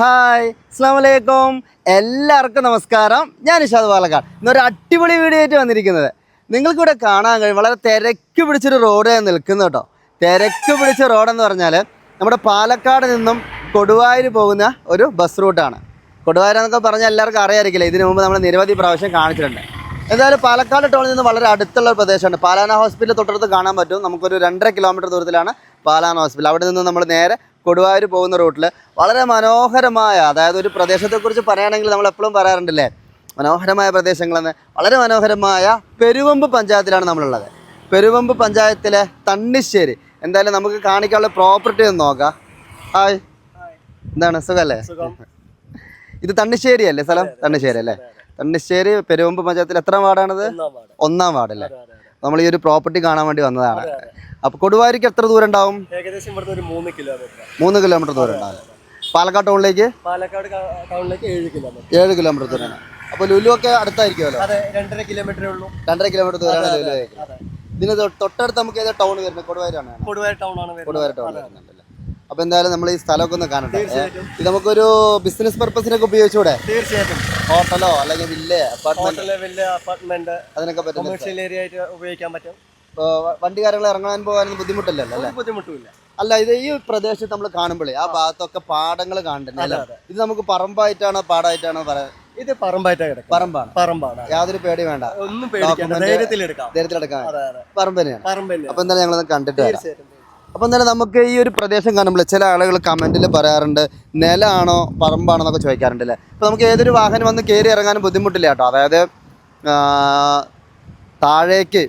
Hi അസ്സാം വലൈക്കും എല്ലാവർക്കും നമസ്കാരം. ഞാൻ ഇഷാദ് പാലക്കാട്. ഇന്നൊരു അടിപൊളി വീഡിയോ ആയിട്ട് വന്നിരിക്കുന്നത്. നിങ്ങൾക്കിവിടെ കാണാൻ കഴിയും. വളരെ തിരക്ക് പിടിച്ചൊരു റോഡ് നിൽക്കുന്നു കേട്ടോ. തിരക്ക് പിടിച്ച റോഡെന്ന് പറഞ്ഞാൽ നമ്മുടെ പാലക്കാട് നിന്നും കൊടുവായൂർ പോകുന്ന ഒരു ബസ് റൂട്ടാണ് കൊടുവായൂർ എന്നൊക്കെ പറഞ്ഞാൽ എല്ലാവർക്കും അറിയാമായിരിക്കില്ല ഇതിനു മുമ്പ് നമ്മൾ നിരവധി പ്രാവശ്യം കാണിച്ചിട്ടുണ്ട്. എന്തായാലും പാലക്കാട് ടൗണിൽ നിന്ന് വളരെ അടുത്തുള്ള ഒരു പ്രദേശമാണ്. പാലാന ഹോസ്പിറ്റൽ തൊട്ടടുത്ത് കാണാൻ പറ്റും. നമുക്കൊരു രണ്ടര കിലോമീറ്റർ ദൂരത്തിലാണ് പാലാന ഹോസ്പിറ്റൽ അവിടെ നിന്ന് നമ്മൾ നേരെ കൊടുവായൂർ പോകുന്ന റൂട്ടിൽ വളരെ മനോഹരമായ അതായത് ഒരു പ്രദേശത്തെക്കുറിച്ച് പറയുകയാണെങ്കിൽ നമ്മൾ എപ്പോഴും പറയാറുണ്ടല്ലേ? മനോഹരമായ പ്രദേശങ്ങളെന്ന്. വളരെ മനോഹരമായ പെരുവമ്പ് പഞ്ചായത്തിലാണ് നമ്മളുള്ളത്. പെരുവമ്പ് പഞ്ചായത്തിലെ തണ്ണിശ്ശേരി. എന്തായാലും നമുക്ക് കാണിക്കാനുള്ള പ്രോപ്പർട്ടി ഒന്ന് നോക്കാം. ഹായ്. എന്താണ്? സുഖമല്ലേ ഇത് തണ്ണിശ്ശേരി അല്ലേ സ്ഥലം? തണ്ണിശ്ശേരി അല്ലേ? തണ്ണിശ്ശേരി പെരുവമ്പ് പഞ്ചായത്തിൽ എത്ര വാർഡാണിത്? ഒന്നാം വാർഡല്ലേ നമ്മൾ ഈ ഒരു പ്രോപ്പർട്ടി കാണാൻ വേണ്ടി വന്നതാണ്. അപ്പൊ കൊടുവാരിക്ക് എത്ര ദൂരം ഉണ്ടാവും ഏകദേശം ഇവിടുത്തെ ഒരു മൂന്ന് കിലോമീറ്റർ മൂന്ന് കിലോമീറ്റർ ദൂരം ഉണ്ടാവും പാലക്കാട് ടൗണിലേക്ക്? പാലക്കാട് ടൗണിലേക്ക് ഏഴ് കിലോമീറ്റർ. ഏഴ് കിലോമീറ്റർ ദൂരം അപ്പൊ ലുലു ഒക്കെ അടുത്തായിരിക്കുമല്ലോ? അതെ രണ്ടര കിലോമീറ്ററേ ഉള്ളൂ. രണ്ടര കിലോമീറ്റർ ദൂരമാണ് ലുലു ഇതിന് തൊട്ടടുത്ത് നമുക്ക് ഏതാ ടൗൺ വരുന്നത്? കൊടുവാരാണ് കൊടുവാര ടൗൺ ആണ് കൊടുവാര ടൗൺ വരുന്നുണ്ടല്ലേ? അപ്പൊ എന്തായാലും നമ്മൾ ഈ സ്ഥലമൊക്കെ ഒന്ന് കാണട്ടെ. ഇത് നമുക്കൊരു ബിസിനസ് പർപ്പസിനൊക്കെ ഉപയോഗിച്ചൂടെ? തീർച്ചയായിട്ടും. ഹോട്ടലോ അല്ലെങ്കിൽ വില്ല അപ്പാർട്ട്മെന്റ് അപ്പാർട്ട്മെന്റ് അതിനൊക്കെ പറ്റും കൊമേഴ്ഷ്യൽ ഏരിയ ആയിട്ട് ഉപയോഗിക്കാൻ പറ്റും. ഇപ്പൊ വണ്ടി കാര്യങ്ങൾ ഇറങ്ങാൻ പോകാനൊന്നും ബുദ്ധിമുട്ടില്ലല്ലോ അല്ലേ? ബുദ്ധിമുട്ടില്ല അല്ല ഇത് ഈ പ്രദേശത്ത് നമ്മൾ കാണുമ്പോഴേ ആ ഭാഗത്തൊക്കെ പാടങ്ങൾ കാണുന്നുണ്ട് ഇത് നമുക്ക് പറമ്പായിട്ടാണോ പാടായിട്ടാണോ പറയാ? ഇത് പറമ്പായിട്ടാ കിടക്കും പറമ്പാണ്. പറമ്പാണ്. യാതൊരു പേടി വേണ്ട. ഒന്നും പേടിക്കണ്ട. ധൈര്യത്തിലെടുക്കാം. അതെ പറമ്പ് തന്നെയാണ്. പറമ്പ് അപ്പൊ എന്തായാലും ഞങ്ങളൊന്ന് കണ്ടിട്ട് വരാം തീർച്ചയായിട്ടും അപ്പൊ എന്തായാലും നമുക്ക് ഈ ഒരു പ്രദേശം കാണുമ്പോൾ ചില ആളുകൾ കമന്റിൽ പറയാറുണ്ട് നിലമാണോ പറമ്പാണോ എന്നൊക്കെ ചോദിക്കാറുണ്ട് അല്ലേ അപ്പൊ നമുക്ക് ഏതൊരു വാഹനം വന്ന് കയറി ഇറങ്ങാനും ബുദ്ധിമുട്ടില്ല കേട്ടോ. അതായത് താഴേക്ക്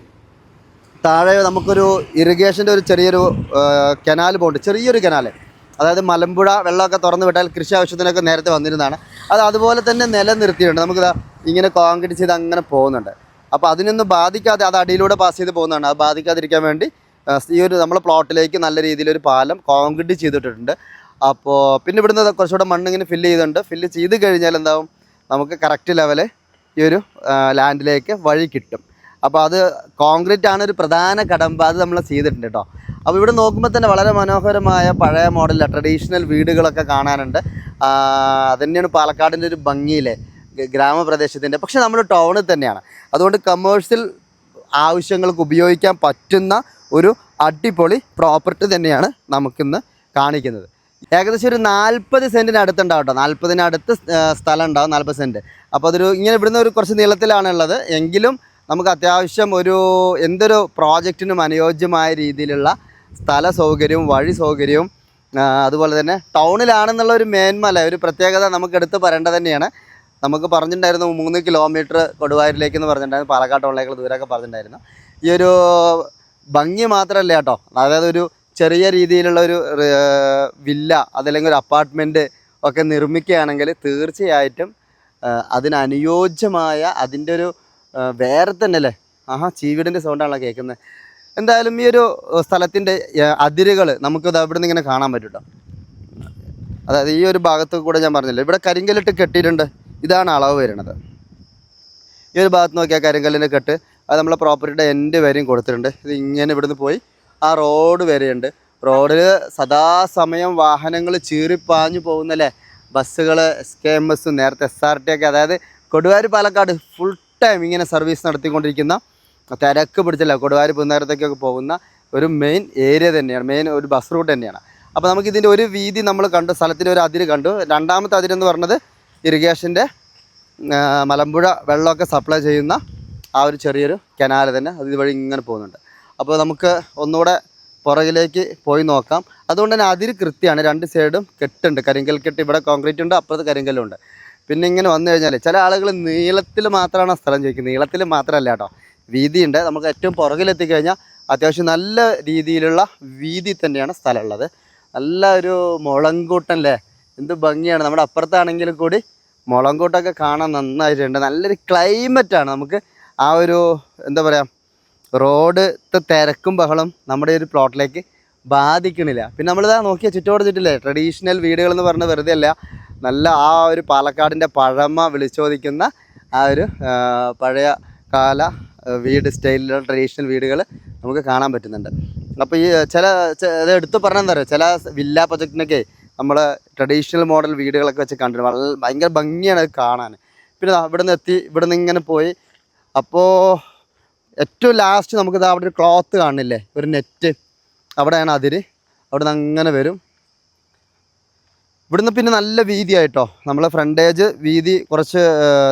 താഴെ നമുക്കൊരു ഇറിഗേഷന്റെ ഒരു ചെറിയൊരു കനാൽ പോകുന്നുണ്ട് ചെറിയൊരു കനാൽ. അതായത് മലമ്പുഴ വെള്ളമൊക്കെ തുറന്നു വിട്ടാൽ കൃഷി ആവശ്യത്തിനൊക്കെ നേരത്തെ വന്നിരുന്നതാണ്. അത് അതുപോലെ തന്നെ നിലനിർത്തിയിട്ടുണ്ട്. നമുക്ക് ഇങ്ങനെ കോൺക്രീറ്റ് ചെയ്ത് അങ്ങനെ പോകുന്നുണ്ട്. അപ്പോൾ അതിനൊന്നും ബാധിക്കാതെ അത് അടിയിലൂടെ പാസ് ചെയ്ത് പോകുന്നതാണ്. അത് ബാധിക്കാതിരിക്കാൻ വേണ്ടി ഈ ഒരു നമ്മൾ പ്ലോട്ടിലേക്ക് നല്ല രീതിയിൽ ഒരു പാലം കോൺക്രീറ്റ് ചെയ്തിട്ടുണ്ട് അപ്പോൾ പിന്നെ ഇവിടുന്ന് കുറച്ചുകൂടെ മണ്ണ് ഇങ്ങനെ ഫില്ല് ചെയ്തിട്ടുണ്ട്. ഫില്ല് ചെയ്ത് കഴിഞ്ഞാൽ എന്താവും? നമുക്ക് കറക്റ്റ് ലെവൽ ഈ ഒരു ലാൻഡിലേക്ക് വഴി കിട്ടും. അപ്പോൾ അത് കോൺക്രീറ്റ് ആണ് ഒരു പ്രധാന കടമ്പ. അത് നമ്മൾ ചെയ്തിട്ടുണ്ട് കേട്ടോ അപ്പോൾ ഇവിടെ നോക്കുമ്പോൾ തന്നെ വളരെ മനോഹരമായ പഴയ മോഡൽ ട്രഡീഷണൽ വീടുകളൊക്കെ കാണാനുണ്ട്. അതന്നെയാണ് പാലക്കാടിന്റെ ഒരു ഭംഗിയിലെ ഗ്രാമപ്രദേശത്തിന്റെ. പക്ഷെ നമ്മൾ ടൗണിൽ തന്നെയാണ്. അതുകൊണ്ട് കമേഴ്ഷ്യൽ ആവശ്യങ്ങൾക്ക് ഉപയോഗിക്കാൻ പറ്റുന്ന ഒരു അടിപൊളി പ്രോപ്പർട്ടി തന്നെയാണ് നമുക്കിന്ന് കാണിക്കുന്നത്. ഏകദേശം ഒരു നാൽപ്പത് സെന്റിന് അടുത്തുണ്ടാവും കേട്ടോ നാൽപ്പതിനടുത്ത് സ്ഥലം ഉണ്ടാവും നാൽപ്പത് സെന്റ് അപ്പോൾ അതൊരു ഇങ്ങനെ ഇവിടുന്ന് ഒരു കുറച്ച് നീളത്തിലാണ് ഉള്ളത് എങ്കിലും നമുക്ക് അത്യാവശ്യം ഒരു എന്തൊരു പ്രോജക്റ്റിനും അനുയോജ്യമായ രീതിയിലുള്ള സ്ഥല സൗകര്യവും വഴി സൗകര്യവും അതുപോലെ തന്നെ ടൗണിലാണെന്നുള്ള ഒരു മേന്മ അല്ലേ ഒരു പ്രത്യേകത നമുക്ക് എടുത്ത് പറയേണ്ടത് തന്നെയാണ്. നമുക്ക് പറഞ്ഞിട്ടുണ്ടായിരുന്നു മൂന്ന് കിലോമീറ്റർ കൊടുവായൂരിലേക്ക് എന്ന് പറഞ്ഞിട്ടുണ്ടായിരുന്നു പാലക്കാട് ടൗണിലേക്കുള്ള ദൂരമൊക്കെ പറഞ്ഞിട്ടുണ്ടായിരുന്നു. ഈ ഒരു ഭംഗി മാത്രമല്ല കേട്ടോ. അതായത് ഒരു ചെറിയ രീതിയിലുള്ള ഒരു വില്ല അതല്ലെങ്കിൽ ഒരു അപ്പാർട്ട്മെന്റ് ഒക്കെ നിർമ്മിക്കുകയാണെങ്കിൽ തീർച്ചയായിട്ടും അതിനനുയോജ്യമായ അതിന്റെ ഒരു വേറെ തന്നെ അല്ലേ ആഹാ ചീവിടിന്റെ സൗണ്ടാണല്ലോ കേൾക്കുന്നത്. എന്തായാലും ഈ ഒരു സ്ഥലത്തിന്റെ അതിരുകൾ നമുക്കിത് അവിടെ നിന്ന് ഇങ്ങനെ കാണാൻ പറ്റും അതായത് ഈ ഒരു ഭാഗത്ത് കൂടെ ഞാൻ പറഞ്ഞില്ല ഇവിടെ കരിങ്കല്ലിട്ട് കെട്ടിയിട്ടുണ്ട്. ഇതാണ് അളവ് വരുന്നത്. ഈ ഒരു ഭാഗത്ത് നോക്കിയാൽ കരിങ്കല്ലിന്റെ കെട്ട്. അത് നമ്മളെ പ്രോപ്പർട്ടിയുടെ എൻഡ് വരെയും കൊടുത്തിട്ടുണ്ട്. ഇത് ഇങ്ങനെ ഇവിടുന്ന് പോയി ആ റോഡ് വരെയുണ്ട്. റോഡിൽ സദാസമയം വാഹനങ്ങൾ ചീറിപ്പാഞ്ഞു പോകുന്നല്ലേ? ബസ്സുകൾ എസ് കെ എം എസ് നേരത്തെ എസ് ആർ ടി ഒക്കെ. അതായത് കൊടുവാരി പാലക്കാട് ഫുൾ ടൈം ഇങ്ങനെ സർവീസ് നടത്തിക്കൊണ്ടിരിക്കുന്ന തിരക്ക് പിടിച്ചല്ല? കൊടുവാരി പുന്നേരത്തേക്കൊക്കെ പോകുന്ന ഒരു മെയിൻ ഏരിയ തന്നെയാണ്. മെയിൻ ഒരു ബസ് റൂട്ട് തന്നെയാണ്. അപ്പോൾ നമുക്ക് ഇതിന്റെ ഒരു വീതി നമ്മൾ കണ്ടു സ്ഥലത്തിന്റെ ഒരു അതിര് കണ്ടു. രണ്ടാമത്തെ അതിരെന്ന് പറഞ്ഞത് ഇറിഗേഷന്റെ മലമ്പുഴ വെള്ളമൊക്കെ സപ്ലൈ ചെയ്യുന്ന ആ ഒരു ചെറിയൊരു കനാൽ തന്നെ അത് ഇതുവഴി ഇങ്ങനെ പോകുന്നുണ്ട്. അപ്പോൾ നമുക്ക് ഒന്നുകൂടെ പുറകിലേക്ക് പോയി നോക്കാം. അതുകൊണ്ട് തന്നെ അതിര് കൃത്യമാണ് രണ്ട് സൈഡും കെട്ടുണ്ട്. കരിങ്കൽ കെട്ട് ഇവിടെ കോൺക്രീറ്റ് ഉണ്ട് അപ്പുറത്ത് കരിങ്കല്ലുണ്ട് പിന്നെ ഇങ്ങനെ വന്നു കഴിഞ്ഞാൽ ചില ആളുകൾ നീളത്തിൽ മാത്രമാണ് സ്ഥലം ചോദിക്കുന്നത്. നീളത്തിൽ മാത്രമല്ല കേട്ടോ. വീതിയുണ്ട്. നമുക്ക് ഏറ്റവും പുറകിലെത്തിക്കഴിഞ്ഞാൽ അത്യാവശ്യം നല്ല രീതിയിലുള്ള വീതി തന്നെയാണ് സ്ഥലമുള്ളത്. നല്ല ഒരു മുളങ്കൂട്ടല്ലേ എന്ത് ഭംഗിയാണ്. നമ്മുടെ അപ്പുറത്താണെങ്കിലും കൂടി മുളങ്കൂട്ടൊക്കെ കാണാൻ നന്നായിട്ടുണ്ട്. നല്ലൊരു ക്ലൈമറ്റാണ് നമുക്ക് ആ ഒരു എന്താ പറയുക റോഡ് തിരക്കും ബഹളം നമ്മുടെ ഒരു പ്ലോട്ടിലേക്ക് ബാധിക്കണില്ല. പിന്നെ നമ്മളിതാ നോക്കിയ ചുറ്റോട് ചുറ്റില്ലേ ട്രഡീഷണൽ വീടുകൾ എന്ന് പറഞ്ഞ വെറുതെ അല്ല നല്ല ആ ഒരു പാലക്കാടിന്റെ പഴമ വിളിച്ചോദിക്കുന്ന ആ ഒരു പഴയ കാല വീട് സ്റ്റൈലിലുള്ള ട്രഡീഷണൽ വീടുകൾ നമുക്ക് കാണാൻ പറ്റുന്നുണ്ട്. അപ്പോൾ ഈ ചില ഇത് എടുത്ത് പറഞ്ഞാൽ എന്താ പറയുക ചില വില്ല പ്രൊജക്റ്റിനൊക്കെ നമ്മൾ ട്രഡീഷണൽ മോഡൽ വീടുകളൊക്കെ വെച്ച് കണ്ടിട്ടുണ്ട് വളരെ ഭയങ്കര ഭംഗിയാണ് അത് കാണാൻ പിന്നെ ഇവിടെ നിന്ന് എത്തി ഇവിടെ നിന്ന് ഇങ്ങനെ പോയി അപ്പോൾ ഏറ്റവും ലാസ്റ്റ് നമുക്കിത് അവിടെ ഒരു ക്ലോത്ത് കാണില്ലേ? ഒരു നെറ്റ് അവിടെയാണ് അതിര്. അവിടെ നിന്ന് അങ്ങനെ വരും. ഇവിടുന്ന് പിന്നെ നല്ല വീതിയായിട്ടോ. നമ്മളെ ഫ്രണ്ടേജ് വീതി കുറച്ച്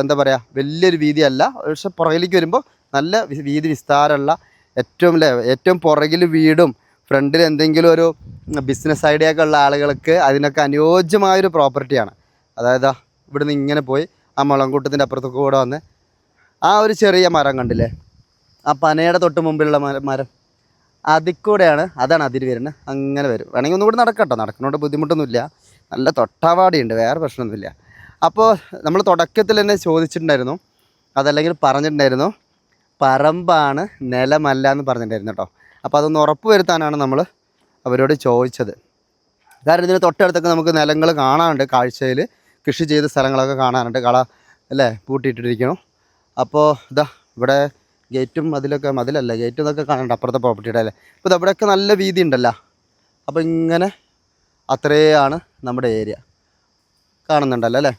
എന്താ പറയുക വലിയൊരു വീതിയല്ല. പക്ഷെ പുറകിലേക്ക് വരുമ്പോൾ നല്ല വീതി വിസ്താരമുള്ള ഏറ്റവും അല്ലേ ഏറ്റവും പുറകിൽ വീടും ഫ്രണ്ടിൽ എന്തെങ്കിലും ഒരു ബിസിനസ് ഐഡിയ ഒക്കെ ഉള്ള ആളുകൾക്ക് അതിനൊക്കെ അനുയോജ്യമായൊരു പ്രോപ്പർട്ടിയാണ് അതായത് ഇവിടുന്ന് ഇങ്ങനെ പോയി ആ മുളങ്കൂട്ടത്തിന്റെ അപ്പുറത്തൊക്കെ കൂടെ വന്ന് ആ ഒരു ചെറിയ മരം കണ്ടില്ലേ? ആ പനയുടെ തൊട്ട് മുമ്പിലുള്ള മരം മരം. അതിക്കൂടെയാണ് അതാണ് അതിര് വരുന്നത്. അങ്ങനെ വരും. വേണമെങ്കിൽ ഒന്നുകൂടി നടക്കട്ടോ. നടക്കുന്നതുകൊണ്ട് ബുദ്ധിമുട്ടൊന്നുമില്ല. നല്ല തൊട്ടാവാടിയുണ്ട്. വേറെ പ്രശ്നമൊന്നുമില്ല. അപ്പോൾ നമ്മൾ തുടക്കത്തിൽ തന്നെ ചോദിച്ചിട്ടുണ്ടായിരുന്നു. അതല്ലെങ്കിൽ പറഞ്ഞിട്ടുണ്ടായിരുന്നു. പറമ്പാണ് നിലമല്ല എന്ന് പറഞ്ഞിട്ടുണ്ടായിരുന്നു കേട്ടോ. അപ്പോൾ അതൊന്ന് ഉറപ്പ് വരുത്താനാണ് നമ്മൾ അവരോട് ചോദിച്ചത്. കാരണം ഇതിന് തൊട്ടടുത്തൊക്കെ നമുക്ക് നിലങ്ങൾ കാണാനുണ്ട്. കാഴ്ചയിൽ കൃഷി ചെയ്ത സ്ഥലങ്ങളൊക്കെ കാണാനുണ്ട്. കള അല്ലേ? പൂട്ടിയിട്ടിരിക്കണം അപ്പോൾ ഇതാ ഇവിടെ ഗേറ്റും അതിലൊക്കെ മതിലല്ല ഗേറ്റും ഇതൊക്കെ കാണണ്ട അപ്പുറത്തെ പ്രോപ്പർട്ടിയുടെ അല്ലേ? ഇപ്പോൾ ഇവിടെയൊക്കെ നല്ല വീതി ഉണ്ടല്ലോ. അപ്പോൾ ഇങ്ങനെ അത്രയാണ് നമ്മുടെ ഏരിയ. കാണുന്നുണ്ടല്ലോ അല്ലേ?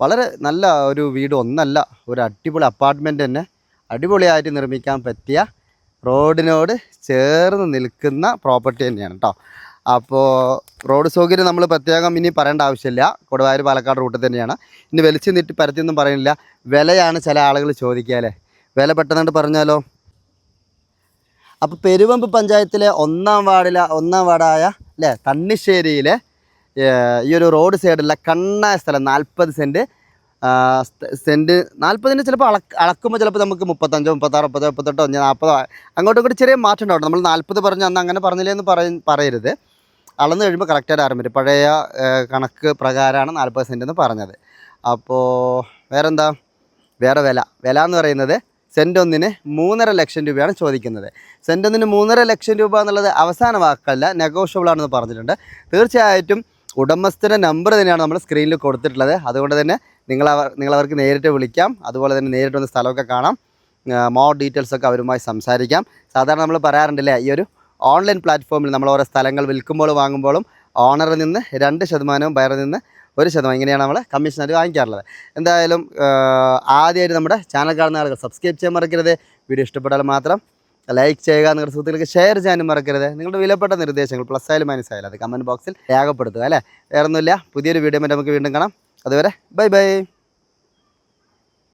വളരെ നല്ല ഒരു വീട് ഒന്നല്ല ഒരു അടിപൊളി അപ്പാർട്ട്മെന്റ് തന്നെ അടിപൊളിയായിട്ട് നിർമ്മിക്കാൻ പറ്റിയ റോഡിനോട് ചേർന്ന് നിൽക്കുന്ന പ്രോപ്പർട്ടി തന്നെയാണ് കേട്ടോ അപ്പോൾ റോഡ് സൗകര്യം നമ്മൾ പ്രത്യേകം ഇനി പറയേണ്ട ആവശ്യമില്ല. കൊടുവായൂർ പാലക്കാട് റൂട്ടിൽ തന്നെയാണ്. ഇനി വലിച്ചു നീട്ടി പരത്തിയൊന്നും പറയുന്നില്ല. വിലയാണ് ചില ആളുകൾ ചോദിക്കുക അല്ലേ? വില പെട്ടെന്നുണ്ട് പറഞ്ഞാലോ? അപ്പോൾ പെരുവമ്പ് പഞ്ചായത്തിലെ ഒന്നാം വാർഡിലെ ഒന്നാം വാർഡായ അല്ലേ തണ്ണിശ്ശേരിയിലെ ഈ ഒരു റോഡ് സൈഡിലുള്ള കണ്ണായ സ്ഥലം നാൽപ്പത് സെന്റ് സെന്റ് നാൽപ്പതിന് ചിലപ്പോൾ അളക്ക് അളക്കുമ്പോൾ ചിലപ്പോൾ നമുക്ക് മുപ്പത്തഞ്ചോ മുപ്പത്താറോ മുപ്പത്തോ മുപ്പത്തെട്ടോ നാൽപ്പതോ അങ്ങോട്ടും ഇങ്ങോട്ടും ചെറിയ മാറ്റം ഉണ്ടാവും. നമ്മൾ നാൽപ്പത് പറഞ്ഞ് അന്ന് അങ്ങനെ പറഞ്ഞില്ലേ എന്ന് പറയ പറയരുത്. അളന്ന് കഴിയുമ്പോൾ കറക്റ്റായിട്ട് പറ്റും പഴയ കണക്ക് പ്രകാരമാണ് നാൽപ്പത് സെന്റ് എന്ന് പറഞ്ഞത്. അപ്പോൾ വേറെന്താ? വേറെ വില. വില എന്ന് പറയുന്നത് സെന്റ് ഒന്നിന് മൂന്നര ലക്ഷം രൂപയാണ് ചോദിക്കുന്നത്. സെന്റ് ഒന്നിന് മൂന്നര ലക്ഷം രൂപ എന്നുള്ളത് അവസാന വാക്കല്ല നെഗോഷ്യബിൾ ആണെന്ന് പറഞ്ഞിട്ടുണ്ട്. തീർച്ചയായിട്ടും ഉടമസ്ഥന്റെ നമ്പർ തന്നെയാണ് നമ്മൾ സ്ക്രീനിൽ കൊടുത്തിട്ടുള്ളത്. അതുകൊണ്ട് തന്നെ നിങ്ങളവർ നിങ്ങളവർക്ക് നേരിട്ട് വിളിക്കാം. അതുപോലെ തന്നെ നേരിട്ട് വന്ന് സ്ഥലമൊക്കെ കാണാം. മോർ ഡീറ്റെയിൽസൊക്കെ അവരുമായി സംസാരിക്കാം. സാധാരണ നമ്മൾ പറയാറുണ്ടല്ലേ ഈ ഒരു ഓൺലൈൻ പ്ലാറ്റ്ഫോമിൽ നമ്മൾ ഓരോ സ്ഥലങ്ങൾ വിൽക്കുമ്പോൾ വാങ്ങുമ്പോഴും ഓണറിൽ നിന്ന് രണ്ട് ശതമാനവും ബയറിൽ നിന്ന് ഒരു ശതമാനം ഇങ്ങനെയാണ് നമ്മൾ കമ്മീഷനായിട്ട് വാങ്ങിക്കാറുള്ളത്. എന്തായാലും ആദ്യമായിട്ട് നമ്മുടെ ചാനൽ കാണുന്ന ആളുകൾ സബ്സ്ക്രൈബ് ചെയ്യാൻ മറക്കരുത്. വീഡിയോ ഇഷ്ടപ്പെട്ടാൽ മാത്രം ലൈക്ക് ചെയ്യുക. നിങ്ങളുടെ സുഹൃത്തുക്കൾക്ക് ഷെയർ ചെയ്യാനും മറക്കരുത്. നിങ്ങളുടെ വിലപ്പെട്ട നിർദ്ദേശങ്ങൾ പ്ലസ് ആയാലും മൈനസ് ആയാലും അത് കമന്റ് ബോക്സിൽ രേഖപ്പെടുത്തുക അല്ലേ? വേറൊന്നുമില്ല. പുതിയൊരു വീഡിയോ നമുക്ക് വീണ്ടും കാണാം. അതുവരെ ബൈ ബൈ